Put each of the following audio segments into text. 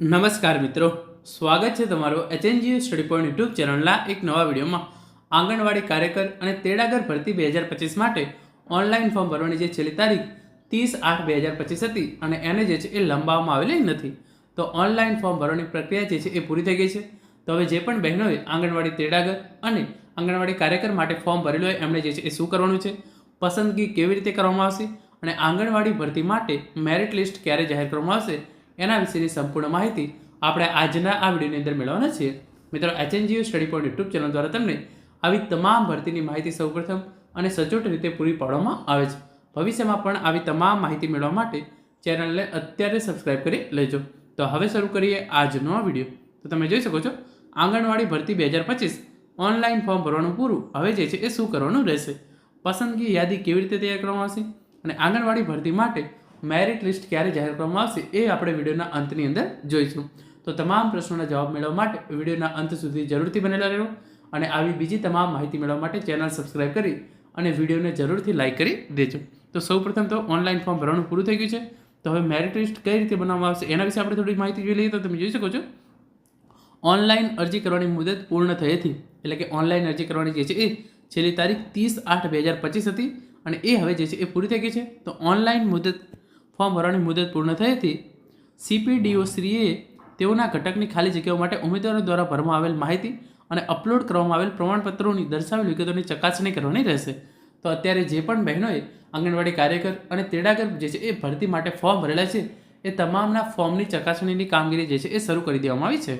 નમસ્કાર મિત્રો, સ્વાગત છે તમારું એચએનજીયુ સ્ટડી પોઈન્ટ યુટ્યુબ ચેનલના એક નવા વિડીયોમાં. આંગણવાડી કાર્યકર અને તેડાગર ભરતી બે હજાર પચીસ માટે ઓનલાઈન ફોર્મ ભરવાની જે છેલ્લી તારીખ ત્રીસ આઠ બે હજાર પચીસ હતી અને એને જે છે એ લંબાવવામાં આવેલી નથી. તો ઓનલાઈન ફોર્મ ભરવાની પ્રક્રિયા જે છે એ પૂરી થઈ ગઈ છે. તો હવે જે પણ બહેનોએ આંગણવાડી તેડાગર અને આંગણવાડી કાર્યકર માટે ફોર્મ ભરેલું હોય એમણે જે છે એ શું કરવાનું છે? પસંદગી કેવી રીતે કરવામાં આવશે? અને આંગણવાડી ભરતી માટે મેરિટ લિસ્ટ ક્યારે જાહેર કરવામાં આવશે? એના વિશેની સંપૂર્ણ માહિતી આપણે આજના આ વિડીયોની અંદર મેળવવાના છીએ. મિત્રો HNGU study point YouTube channel દ્વારા તમને આવી તમામ ભરતીની માહિતી સૌપ્રથમ અને સચોટ રીતે પૂરી પાડવામાં આવે છે. ભવિષ્યમાં પણ આવી તમામ માહિતી મેળવવા માટે ચેનલને અત્યારે સબસ્ક્રાઇબ કરી લેજો. તો હવે શરૂ કરીએ આજનો વીડિયો. તો તમે જોઈ શકો છો, આંગણવાડી ભરતી બે હજાર પચીસ ઓનલાઈન ફોર્મ ભરવાનું પૂરું. હવે જે છે એ શું કરવાનું રહેશે? પસંદગી યાદી કેવી રીતે તૈયાર કરવામાં આવશે? અને આંગણવાડી ભરતી માટે મેરિટ લિસ્ટ ક્યારે જાહેર કરવામાં આવશે એ આપણે વિડીયોના અંતની અંદર જોઈશું. તો તમામ પ્રશ્નોના જવાબ મેળવવા માટે વિડીયોના અંત સુધી જરૂરથી બનેલા રહેવું અને આવી બીજી તમામ માહિતી મેળવવા માટે ચેનલ સબસ્ક્રાઇબ કરી અને વિડીયોને જરૂરથી લાઇક કરી દેજો. તો સૌપ્રથમ તો ઓનલાઈન ફોર્મ ભરવાનું પૂરું થઈ ગયું છે. તો હવે મેરિટ લિસ્ટ કઈ રીતે બનાવવામાં આવશે એના વિશે આપણે થોડી માહિતી જોઈ લઈએ તો તમે જોઈ શકો છો. ઓનલાઈન અરજી કરવાની મુદત પૂર્ણ થઈ હતી. એટલે કે ઓનલાઈન અરજી કરવાની જે છે એ છેલ્લી તારીખ ત્રીસ આઠ બે હજાર પચીસ હતી અને એ હવે જે છે એ પૂરી થઈ ગઈ છે. તો ઓનલાઈન મુદત ફોર્મ ભરવાની મુદત પૂર્ણ થઈ હતી. સીપીડીઓ શ્રીએ તેઓના ઘટકની ખાલી જગ્યાઓ માટે ઉમેદવારો દ્વારા ભરવામાં આવેલ માહિતી અને અપલોડ કરવામાં આવેલ પ્રમાણપત્રોની દર્શાવેલ વિગતોની ચકાસણી કરવાની રહેશે. તો અત્યારે જે પણ બહેનોએ આંગણવાડી કાર્યકર અને તેડાગર જે છે એ ભરતી માટે ફોર્મ ભરેલા છે, એ તમામના ફોર્મની ચકાસણીની કામગીરી જે છે એ શરૂ કરી દેવામાં આવી છે.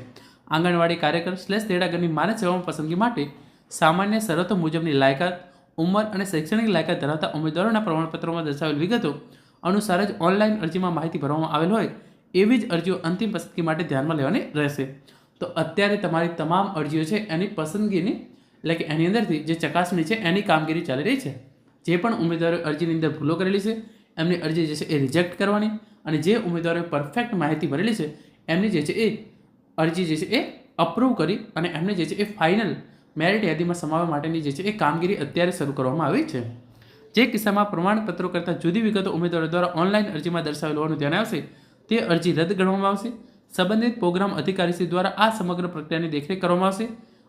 આંગણવાડી કાર્યકર સ્લેશ તેડાગરની માનદ સેવામાં પસંદગી માટે સામાન્ય શરતો મુજબની લાયકાત, ઉંમર અને શૈક્ષણિક લાયકાત ધરાવતા ઉમેદવારોના પ્રમાણપત્રોમાં દર્શાવેલ વિગતો અનુસાર જ ઓનલાઈન અરજીમાં માહિતી ભરવામાં આવેલ હોય એવી જ અરજીઓ અંતિમ પસંદગી માટે ધ્યાનમાં લેવાની રહેશે. તો અત્યારે તમારી તમામ અરજીઓ છે એની પસંદગીની, એટલે કે એની અંદરથી જે ચકાસણી છે એની કામગીરી ચાલી રહી છે. જે પણ ઉમેદવારોએ અરજીની અંદર ભૂલો કરેલી છે, એમની અરજી જે છે એ રિજેક્ટ કરવાની અને જે ઉમેદવારોએ પરફેક્ટ માહિતી ભરેલી છે, એમની જે છે એ અરજી જે છે એ અપ્રૂવ કરી અને એમને જે છે એ ફાઇનલ મેરિટ યાદીમાં સમાવવા માટેની જે છે એ કામગીરી અત્યારે શરૂ કરવામાં આવી છે. જે કિસ્સામાં પ્રમાણપત્રો કરતાં જુદી વિગતો ઉમેદવારો દ્વારા ઓનલાઈન અરજીમાં દર્શાવેલ હોવાનું ધ્યાન આવશે, તે અરજી રદ ગણવામાં આવશે. સંબંધિત પ્રોગ્રામ અધિકારીશ્રી દ્વારા આ સમગ્ર પ્રક્રિયાની દેખરેખ કરવામાં આવશે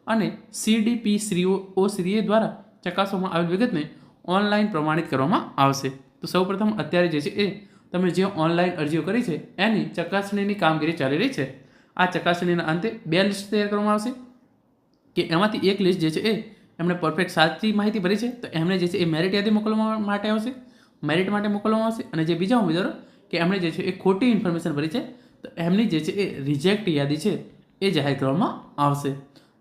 અને સીડીપી શ્રીઓ ઓ શ્રીએ દ્વારા ચકાસવામાં આવેલ વિગતને ઓનલાઈન પ્રમાણિત કરવામાં આવશે. તો સૌપ્રથમ અત્યારે જે છે એ તમે જે ઓનલાઈન અરજીઓ કરી છે, એની ચકાસણીની કામગીરી ચાલી રહી છે. આ ચકાસણીના અંતે બે લિસ્ટ તૈયાર કરવામાં આવશે કે એમાંથી એક લિસ્ટ જે છે એ એમણે પરફેક્ટ સાચી માહિતી ભરી છે. તો એમણે જે છે એ મેરિટ યાદી મોકલવા માટે આવશે. મેરિટ માટે મોકલવામાં આવશે. અને જે બીજા ઉમેદવારો કે એમણે જે છે એ ખોટી ઇન્ફોર્મેશન ભરી છે, તો એમની જે છે એ રિજેક્ટ યાદી છે એ જાહેર કરવામાં આવશે.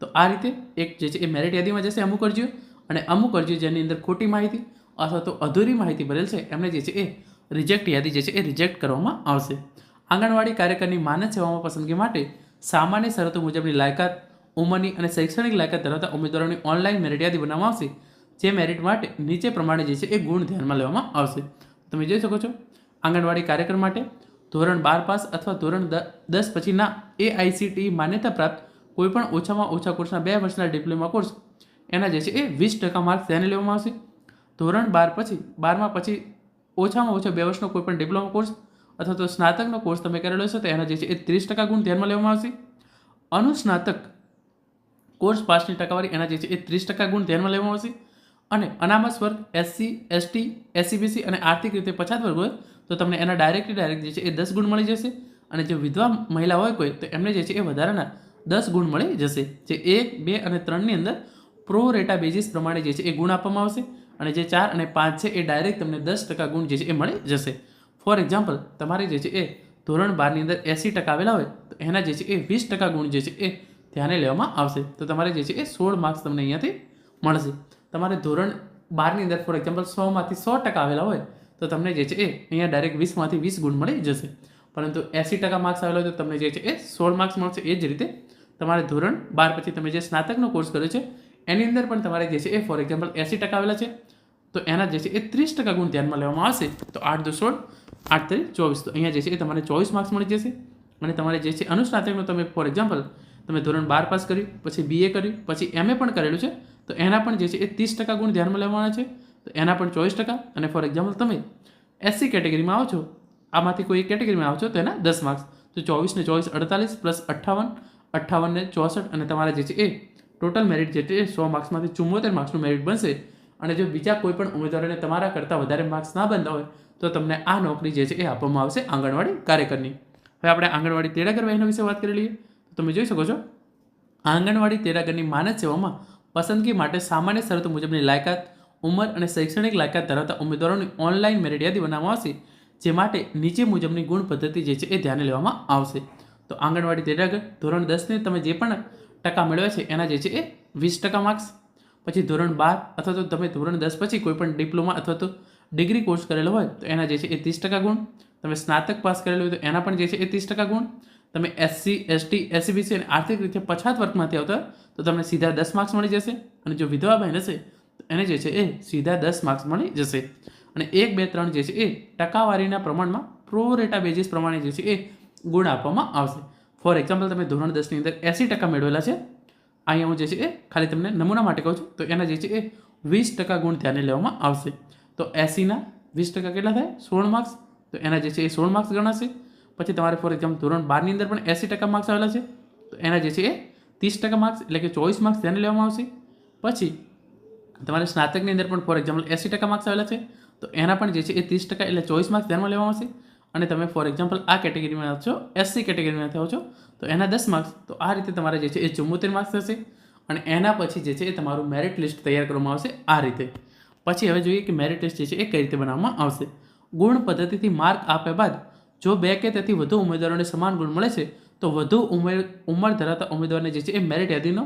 તો આ રીતે એક જે છે એ મેરિટ યાદીમાં જશે અમુક અરજીઓ. અને અમુક અરજીઓ જેની અંદર ખોટી માહિતી અથવા તો અધૂરી માહિતી ભરેલ છે એમને જે છે એ રિજેક્ટ યાદી જે છે એ રિજેક્ટ કરવામાં આવશે. આંગણવાડી કાર્યકરની માનદ સેવામાં પસંદગી માટે સામાન્ય શરતો મુજબની લાયકાત ઉંમરની અને શૈક્ષણિક લાયકાત ધરાવતા ઉમેદવારોની ઓનલાઈન મેરિટ યાદી બનાવવામાં આવશે. જે મેરિટ માટે નીચે પ્રમાણે જે છે એ ગુણ ધ્યાનમાં લેવામાં આવશે. તમે જોઈ શકો છો, આંગણવાડી કાર્યક્રમ માટે ધોરણ બાર પાસ અથવા ધોરણ દસ પછીના એઆઈસીટી માન્યતા પ્રાપ્ત કોઈપણ ઓછામાં ઓછા કોર્સના બે વર્ષના ડિપ્લોમા કોર્સ, એના જે છે એ વીસ ટકા માર્ક્સ ધ્યાને લેવામાં આવશે. ધોરણ બાર પછી, બારમા પછી ઓછામાં ઓછા બે વર્ષનો કોઈપણ ડિપ્લોમા કોર્સ અથવા તો સ્નાતકનો કોર્સ તમે કરેલો છે તો એના જે છે એ ત્રીસ ટકા ગુણ ધ્યાનમાં લેવામાં આવશે. અનુસ્નાતક કોર્સ પાસની ટકાવારી એના જે છે એ ત્રીસ ટકા ગુણ ધ્યાનમાં લેવામાં આવશે. અને અનામત વર્ગ એસસી એસટી એસસીબીસી અને આર્થિક રીતે પછાત વર્ગ હોય તો તમને એના ડાયરેક્ટલી ડાયરેક્ટ જે છે એ દસ ગુણ મળી જશે. અને જે વિધવા મહિલા હોય કોઈ, તો એમને જે છે એ વધારાના દસ ગુણ મળી જશે. જે એક, બે અને ત્રણની અંદર પ્રો રેટા બેઝિસ પ્રમાણે જે છે એ ગુણ આપવામાં આવશે. અને જે ચાર અને પાંચ છે એ ડાયરેક્ટ તમને દસ ટકા ગુણ જે છે એ મળી જશે. ફોર એક્ઝામ્પલ તમારે જે છે એ ધોરણ બારની અંદર એંસી ટકા આવેલા હોય, તો એના જે છે એ વીસ ટકા ગુણ જે છે એ ધ્યાને લેવામાં આવશે. તો તમારે જે છે એ સોળ માર્ક્સ તમને અહીંયાથી મળશે. તમારે ધોરણ બારની અંદર ફોર એક્ઝામ્પલ સોમાંથી સો ટકા આવેલા હોય, તો તમને જે છે એ અહીંયા ડાયરેક્ટ વીસમાંથી વીસ ગુણ મળી જશે. પરંતુ એંસી ટકા માર્ક્સ આવેલા હોય તો તમને જે છે એ સોળ માર્ક્સ મળશે. એ જ રીતે તમારે ધોરણ બાર પછી તમે જે સ્નાતકનો કોર્સ કર્યો છે, એની અંદર પણ તમારે જે છે એ ફોર એક્ઝામ્પલ એંસી ટકા આવેલા છે, તો એના જે છે એ ત્રીસ ટકા ગુણ ધ્યાનમાં લેવામાં આવશે. તો આઠ દો સોળ, આઠ તરી ચોવીસ. તો અહીંયા જે છે એ તમારે ચોવીસ માર્ક્સ મળી જશે. અને તમારે જે છે અનુસ્નાતકનો તમે ફોર એક્ઝામ્પલ તમે ધોરણ બાર પાસ કર્યું, પછી બીએ કર્યું, પછી એમએ પણ કરેલું છે, તો એના પણ જે છે એ ત્રીસ ટકા ગુણ ધ્યાનમાં લેવાના છે, તો એના પણ ચોવીસ ટકા, અને ફોર એક્ઝામ્પલ તમે એસસી કેટેગરીમાં આવો છો, આમાંથી કોઈ કેટેગરીમાં આવો છો, તો એના દસ માર્ક્સ તો ચોવીસ ને ચોવીસ અડતાલીસ પ્લસ અઠ્ઠાવન અઠ્ઠાવન ને ચોસઠ, અને તમારા જે છે એ ટોટલ મેરિટ જે છે એ સો માર્ક્સમાંથી ચુમ્મોતેર માર્ક્સનું મેરિટ બનશે, અને જો બીજા કોઈ પણ ઉમેદવારોને તમારા કરતાં વધારે માર્ક્સ ના બનતા હોય, તો તમને આ નોકરી જે છે એ આપવામાં આવશે આંગણવાડી કાર્યકરની. હવે આપણે આંગણવાડી તેડાગર બહેનો વિશે વાત કરી લઈએ. તમે જોઈ શકો છો. આંગણવાડી તેરાગરની માનદ સેવામાં પસંદગી માટે સામાન્ય શરતો મુજબની લાયકાત, ઉંમર અને શૈક્ષણિક લાયકાત ધરાવતા ઉમેદવારોની ઓનલાઈન મેરિટ યાદી બનાવવામાં આવશે, જે માટે નીચે મુજબની ગુણ પદ્ધતિ જે છે એ ધ્યાને લેવામાં આવશે. તો આંગણવાડી તેરાગર ધોરણ દસને તમે જે પણ ટકા મેળવ્યા છે, એના જે છે એ વીસ ટકા માર્ક્સ. પછી ધોરણ બાર અથવા તો તમે ધોરણ દસ પછી કોઈપણ ડિપ્લોમા અથવા તો ડિગ્રી કોર્સ કરેલો હોય, તો એના જે છે એ ત્રીસ ટકા ગુણ. તમે સ્નાતક પાસ કરેલું હોય તો એના પણ જે છે એ ત્રીસ ટકા ગુણ. તમે એસસી એસટી એસસીબીસી અને આર્થિક રીતે પછાત વર્ગમાંથી આવતા તો તમને સીધા દસ માર્ક્સ મળી જશે. અને જો વિધવા બહેન હશે, તો એને જે છે એ સીધા દસ માર્ક્સ મળી જશે. અને એક, બે, ત્રણ જે છે એ ટકાવારીના પ્રમાણમાં પ્રોરેટા બેઝિસ પ્રમાણે જે છે એ ગુણ આપવામાં આવશે. ફોર એક્ઝામ્પલ તમે ધોરણ દસની અંદર એંસી ટકા મેળવેલા છે. અહીંયા હું જે છે એ ખાલી તમને નમૂના માટે કહું છું. તો એના જે છે એ વીસ ટકા ગુણ ધ્યાને લેવામાં આવશે. તો એસીના વીસ ટકા કેટલા થાય? સોળ માર્ક્સ તો એના જે છે એ સોળ માર્ક્સ ગણાશે. પછી તમારે ફોર એક્ઝામ્પલ ધોરણ બારની અંદર પણ એંસી ટકા માર્ક્સ આવેલા છે. તો એના જે છે એ ત્રીસ ટકા માર્ક્સ એટલે કે ચોવીસ માર્ક્સ તેને લેવામાં આવશે. પછી તમારે સ્નાતકની અંદર પણ ફોર એક્ઝામ્પલ એંસી ટકા માર્ક્સ આવેલા છે. તો એના પણ જે છે એ ત્રીસ ટકા એટલે ચોવીસ માર્ક્સ ધ્યાનમાં લેવામાં આવશે. અને તમે ફોર એક્ઝામ્પલ આ કેટેગરીમાં છો એસસી કેટેગરીમાં થાવ છો, તો એના દસ માર્ક્સ તો આ રીતે તમારે જે છે એ ચુમ્મોતેર માર્ક્સ થશે. અને એના પછી જે છે એ તમારું મેરિટ લિસ્ટ તૈયાર કરવામાં આવશે આ રીતે. પછી હવે જોઈએ કે મેરિટ લિસ્ટ જે છે એ કઈ રીતે બનાવવામાં આવશે. ગુણ પદ્ધતિથી માર્ક આપ્યા બાદ જો બે કે તેથી વધુ ઉમેદવારોને સમાન ગુણ મળે છે, તો વધુ ઉમેર, ઉંમર ધરાવતા ઉમેદવારને જે છે એ મેરિટ યાદીનો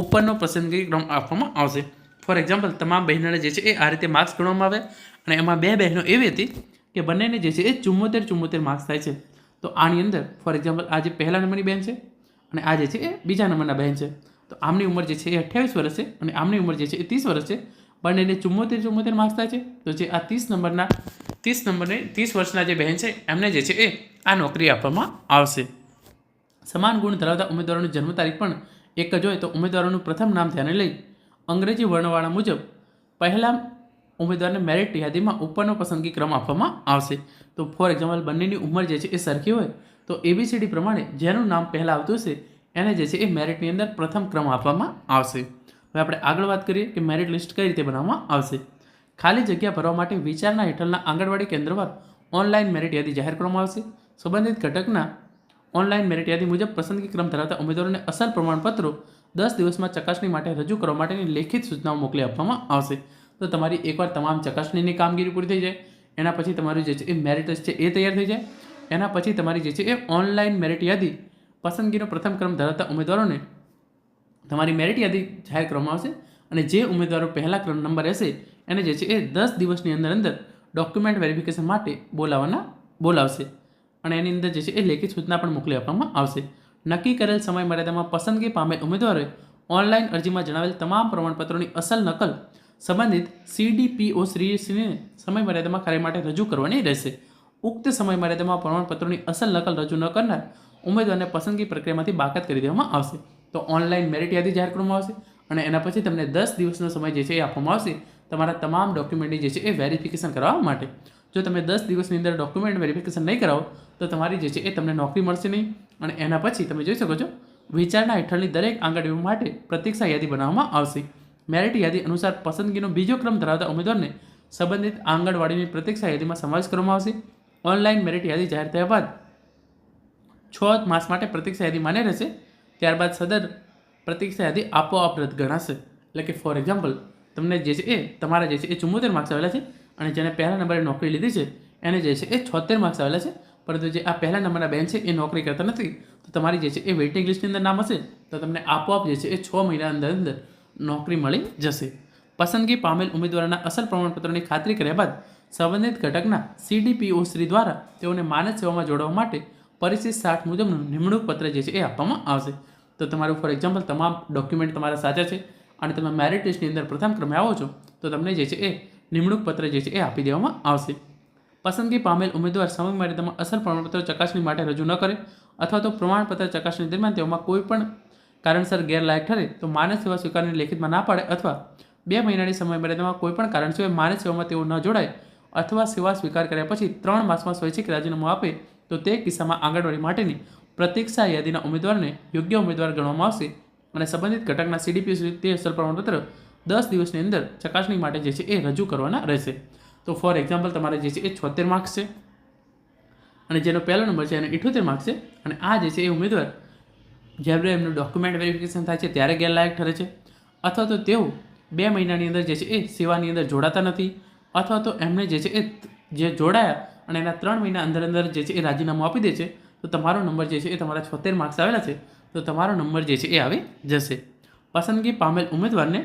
ઉપરનો પસંદગી ક્રમ આપવામાં આવશે. ફોર એક્ઝામ્પલ તમામ બહેનોને જે છે એ આ રીતે માર્ક્સ ગણવામાં આવે અને એમાં બે બહેનો એવી હતી કે બંનેને જે છે એ ચુમ્મોતેર ચુમ્મોતેર માર્ક્સ થાય છે. તો આની અંદર ફોર એક્ઝામ્પલ આ જે પહેલા નંબરની બહેન છે અને આ જે છે એ બીજા નંબરના બહેન છે. તો આમની ઉંમર જે છે એ અઠ્યાવીસ વર્ષ છે અને આમની ઉંમર જે છે એ ત્રીસ વર્ષ છે. બંનેને ચુમ્મોતેર ચુમ્મોતેર માર્ક્સ થાય છે. તો જે આ ત્રીસ નંબરના ત્રીસ નંબરની ત્રીસ વર્ષના જે બહેન છે, એમને જે છે એ આ નોકરી આપવામાં આવશે. સમાન ગુણ ધરાવતા ઉમેદવારોની જન્મ તારીખ પણ એક જ હોય તો ઉમેદવારોનું પ્રથમ નામ ધ્યાને લઈ અંગ્રેજી વર્ણવાળા મુજબ પહેલા ઉમેદવારને મેરિટ યાદીમાં ઉપરનો પસંદગી ક્રમ આપવામાં આવશે. તો ફોર એક્ઝામ્પલ બંનેની ઉંમર જે છે એ સરખી હોય તો એબીસીડી પ્રમાણે જેનું નામ પહેલાં આવતું હશે, એને જે છે એ મેરિટની અંદર પ્રથમ ક્રમ આપવામાં આવશે. હવે આપણે આગળ વાત કરીએ કે મેરિટ લિસ્ટ કઈ રીતે બનાવવામાં આવશે. ખાલી જગ્યા ભરવા માટે વિચારણા હેઠળના આંગણવાડી કેન્દ્ર પર ઓનલાઈન મેરિટ યાદી જાહેર કરવામાં આવશે. સંબંધિત ઘટકના ઓનલાઈન મેરિટ યાદી મુજબ પસંદગી ક્રમ ધરાવતા ઉમેદવારોને અસલ પ્રમાણપત્રો દસ દિવસમાં ચકાસણી માટે રજૂ કરવા માટેની લેખિત સૂચનાઓ મોકલી આપવામાં આવશે. તો તમારી એકવાર તમામ ચકાસણીની કામગીરી પૂરી થઈ જાય. એના પછી તમારું જે છે એ મેરિટ છે એ તૈયાર થઈ જાય. એના પછી તમારી જે છે એ ઓનલાઈન મેરિટ યાદી પસંદગીનો પ્રથમ ક્રમ ધરાવતા ઉમેદવારોને તમારી મેરિટ યાદી જાહેર કરવામાં આવશે. અને જે ઉમેદવારો પહેલા ક્રમ નંબર રહેશે એને જે છે એ દસ દિવસની અંદર અંદર ડોક્યુમેન્ટ વેરિફિકેશન માટે બોલાવવાના બોલાવશે. અને એની અંદર જે છે એ લેખિત સૂચના પણ મોકલી આપવામાં આવશે. નક્કી કરેલ સમય મર્યાદામાં પસંદગી પામેલ ઉમેદવારોએ ઓનલાઈન અરજીમાં જણાવેલ તમામ પ્રમાણપત્રોની અસલ નકલ સંબંધિત સીડીપીઓ શ્રીને સમય મર્યાદામાં કાર્ય માટે રજૂ કરવાની રહેશે. ઉક્ત સમય મર્યાદામાં પ્રમાણપત્રોની અસલ નકલ રજૂ ન કરનાર ઉમેદવારને પસંદગી પ્રક્રિયામાંથી બાકાત કરી દેવામાં આવશે. તો ઓનલાઈન મેરિટ યાદી જાહેર કરવામાં આવશે અને એના પછી તમને દસ દિવસનો સમય જે છે એ આપવામાં આવશે. તમારા તમામ ડોક્યુમેન્ટની જે છે એ વેરિફિકેશન કરાવવા માટે. જો તમે દસ દિવસની અંદર ડોક્યુમેન્ટ વેરિફિકેશન નહીં કરાવો, તો તમારી જે છે એ તમને નોકરી મળશે નહીં. અને એના પછી તમે જોઈ શકો છો, વિચારણા હેઠળની દરેક આંગળીઓ માટે પ્રતીક્ષા યાદી બનાવવામાં આવશે. મેરિટ યાદી અનુસાર પસંદગીનો બીજો ક્રમ ધરાવતા ઉમેદવારને સંબંધિત આંગણવાડીની પ્રતીક્ષા યાદીમાં સમાવેશ કરવામાં આવશે. ઓનલાઈન મેરિટ યાદી જાહેર થયા બાદ છ માસ માટે પ્રતીક્ષા યાદી માન્ય રહેશે. ત્યારબાદ સદર પ્રતીક્ષા યાદી આપોઆપ રદ ગણાશે. એટલે કે ફોર એક્ઝામ્પલ તમને જે છે એ, તમારા જે છે એ ચુમ્મોતેર માર્ક્સ આવેલા છે અને જેને પહેલા નંબરે નોકરી લીધી છે, એને જે છે એ છોતેર માર્ક્સ આવેલા છે. પરંતુ જે આ પહેલા નંબરના બેન છે એ નોકરી કરતા નથી, તો તમારી જે છે એ વેઇટિંગ લિસ્ટની અંદર નામ હશે, તો તમને આપોઆપ જે છે એ છ મહિના અંદર અંદર નોકરી મળી જશે. પસંદગી પામેલ ઉમેદવારના અસલ પ્રમાણપત્રની ખાતરી કર્યા બાદ સંબંધિત ઘટકના સીડીપીઓ શ્રી દ્વારા તેઓને માનદ સેવામાં જોડવા માટે પરિસ્થિત સાઠ મુજબનું નિમણૂક પત્ર જે છે એ આપવામાં આવશે. તો તમારું ફોર એક્ઝામ્પલ તમામ ડોક્યુમેન્ટ તમારા સાચા છે. અને તમે મેરિટ લિસ્ટની અંદર પ્રથમ ક્રમે આવો છો, તો તમને જે છે એ નિમણૂક પત્ર જે છે એ આપી દેવામાં આવશે. પસંદગી પામેલ ઉમેદવાર સમય તમે અસર પ્રમાણપત્ર ચકાસણી માટે રજૂ ન કરે અથવા તો પ્રમાણપત્ર ચકાસણી દરમિયાન તેઓમાં કોઈ પણ કારણસર ગેરલાયક ઠરે તો માનસ સેવા સ્વીકારની લેખિતમાં ના પાડે અથવા બે મહિનાની સમય મર્યાદામાં કોઈ પણ કારણ સિવાય માનસ સેવામાં તેઓ ન જોડાય અથવા સેવા સ્વીકાર કર્યા પછી ત્રણ માસમાં સ્વૈચ્છિક રાજીનામું આપે તો તે કિસ્સામાં આંગણવાડી માટેની પ્રતીક્ષા યાદીના ઉમેદવારને યોગ્ય ઉમેદવાર ગણવામાં આવશે. અને સંબંધિત ઘટકના સીડીપી તે અસર પ્રમાણપત્ર દસ દિવસની અંદર ચકાસણી માટે જે છે એ રજૂ કરવાના રહેશે. તો ફોર એક્ઝામ્પલ તમારે જે છે એ છોતેર માર્ક્સ છે. અને જેનો પહેલો નંબર છે એને ઇઠોતેર માર્ક્સ છે. અને આ જે છે એ ઉમેદવાર જ્યારે એમનું ડોક્યુમેન્ટ વેરિફિકેશન થાય છે ત્યારે ગેરલાયક ઠરે છે. અથવા તો તેઓ બે મહિનાની અંદર જે છે એ સેવાની અંદર જોડાતા નથી. અથવા તો એમને જે છે એ જે જોડાયા અને એના ત્રણ મહિના અંદર અંદર જે છે એ રાજીનામું આપી દે છે. તો તમારો નંબર જે છે એ તમારા છોતેર માર્ક્સ આવેલા છે. તો તમારો નંબર જે છે એ આવી જશે. પસંદગી પામેલ ઉમેદવારને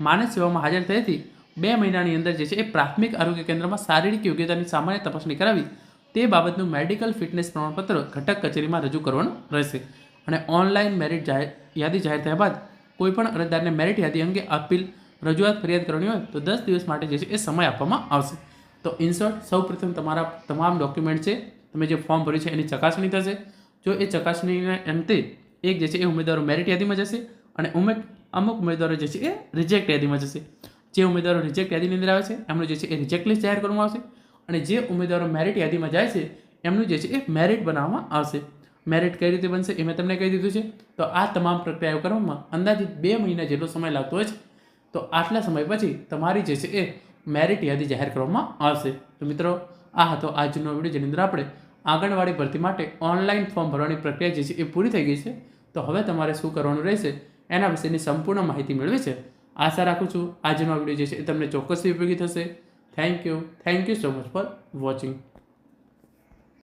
માનસ સેવામાં હાજર થયેથી બે મહિનાની અંદર જે છે એ પ્રાથમિક આરોગ્ય કેન્દ્રમાં શારીરિક યોગ્યતાની સામાન્ય તપાસણી કરાવી તે બાબતનું મેડિકલ ફિટનેસ પ્રમાણપત્ર ઘટક કચેરીમાં રજૂ કરવાનું રહેશે. અને ઓનલાઈન મેરિટ જાહેર, યાદી જાહેર થયા બાદ કોઈપણ અરજદારને મેરિટ યાદી અંગે અપીલ, રજૂઆત ફરિયાદ કરવાની હોય તો દસ દિવસ માટે જે છે એ સમય આપવામાં આવશે. તો ઇન્સર્ટ, સૌપ્રથમ તમારા તમામ ડોક્યુમેન્ટ છે, તમે જે ફોર્મ ભર્યું છે એની ચકાસણી થશે. જો એ ચકાસણીને અંતે એક જે છે એ ઉમેદવારો મેરિટ યાદીમાં જશે અને ઉમેદ અમુક ઉમેદવારો જે છે એ રિજેક્ટ યાદીમાં જશે. જે ઉમેદવારો રિજેક્ટ યાદીની અંદર આવે છે, એમનું જે છે એ રિજેક્ટ લિસ્ટ જાહેર કરવામાં આવશે અને જે ઉમેદવારો મેરિટ યાદીમાં જાય છે, એમનું જે છે એ મેરિટ બનાવવામાં આવશે. મેરિટ કઈ રીતે બનશે એ મેં તમને કહી દીધું છે. તો આ તમામ પ્રક્રિયાઓ કરવામાં અંદાજિત બે મહિના જેટલો સમય લાગતો હોય છે. તો આટલા સમય પછી તમારી જે છે એ મેરિટ યાદી જાહેર કરવામાં આવશે. તો મિત્રો, આ હતો આજનો વીડિયો, જેની અંદર આપણે આંગણવાડી ભરતી માટે ઓનલાઈન ફોર્મ ભરવાની પ્રક્રિયા જે છે એ પૂરી થઈ ગઈ છે. તો હવે તમારે શું કરવાનું રહેશે? એના વિશેની સંપૂર્ણ માહિતી મેળવી છે. આશા રાખું છું આજનો વીડિયો જે છે એ તમને ચોક્કસ ઉપયોગી થશે. Thank you thank you so much for watching